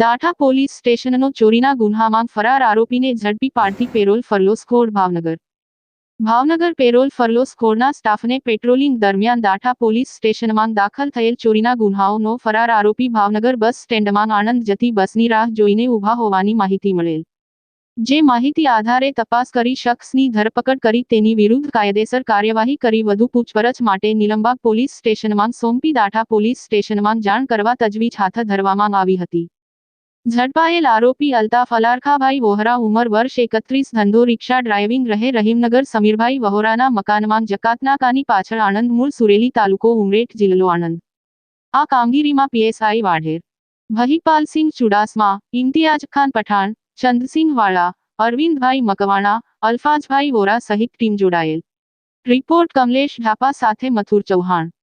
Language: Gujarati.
દાઠા પોલીસ સ્ટેશનનો ચોરીના ગુન્હામાં ફરાર આરોપીને ઝડપી પાડતી parole furlough squad Bhavnagar. Bhavnagar parole furlough સ્કોડના સ્ટાફને પેટ્રોલિંગ દરમિયાન દાઠા પોલીસ સ્ટેશનમાં દાખલ થયેલ ચોરીના ગુન્હાઓનો ફરાર આરોપી ભાવનગર બસ સ્ટેન્ડમાં આણંદ જતી બસની રાહ જોઈને ઊભા હોવાની માહિતી મળેલ. જે માહિતી આધારે તપાસ કરી શખ્સની ધરપકડ કરી તેની વિરુદ્ધ કાયદેસર કાર્યવાહી કરી વધુ પૂછપરછ માટે નિલંબાગ પોલીસ સ્ટેશનમાં સોંપી દાઠા પોલીસ સ્ટેશનમાં જાણ કરવા તજવીજ હાથ ધરવામાં આવી હતી. ઝડપાયેલ આરોપી અલ્તાફ અલારખાભાઈ વોહરા ઉંમર વર્ષ એકત્રીસ, ધંધો, રિક્ષા, ડ્રાઇવિંગ રહે રહીમનગર, સમીરભાઈ વહોરાના મકાનમાં જકાતનાકાની પાછળ આણંદ મૂળ સુરેલી તાલુકો ઉમરેઠ જિલ્લો આણંદ. આ કામગીરીમાં પીએસઆઈ વાઢેર ભહીપાલસિંહ ચુડાસમા ઇમ્તિયાજ ખાન પઠાણ ચંદસિંહ વાળા, અરવિંદભાઈ મકવાણા અલ્ફાજભાઈ વોરા સહિત ટીમ જોડાયેલ. રિપોર્ટ કમલેશ ઢાપા સાથે મથુર ચૌહાણ.